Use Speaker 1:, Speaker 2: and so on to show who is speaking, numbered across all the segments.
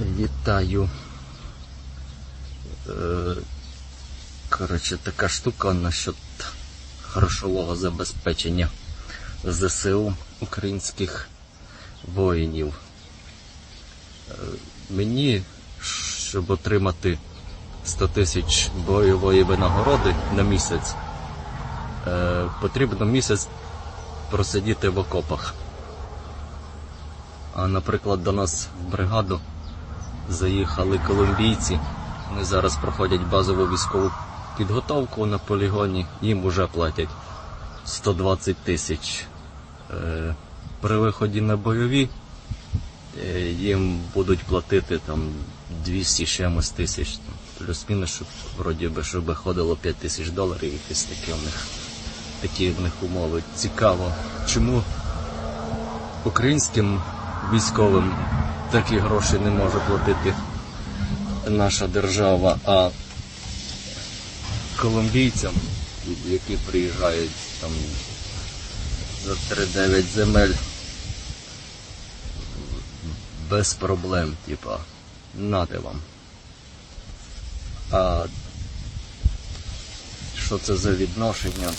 Speaker 1: Вітаю. Е, Коротше, така штука насчет грошового забезпечення ЗСУ українських воїнів. Е, Мені, щоб отримати 100 тисяч бойової винагороди на місяць, е, потрібно місяць просидіти в окопах. А, наприклад, до нас в бригаду заїхали колумбійці. Вони зараз проходять базову військову підготовку на полігоні. Їм вже платять 120 тисяч. Е, При виході на бойові е, їм будуть платити там 200 з чимось тисяч. Плюс-мінус, щоб вроді би, щоб виходило 5 тисяч доларів, якісь такі в них такі в них умови. Цікаво, чому українським військовим такі гроші не може платити наша держава, а колумбійцям, які приїжджають там за 3-9 земель без проблем, типа, нате вам. А що це за відношення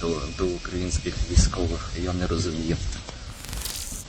Speaker 1: до, до українських військових, я не розумію.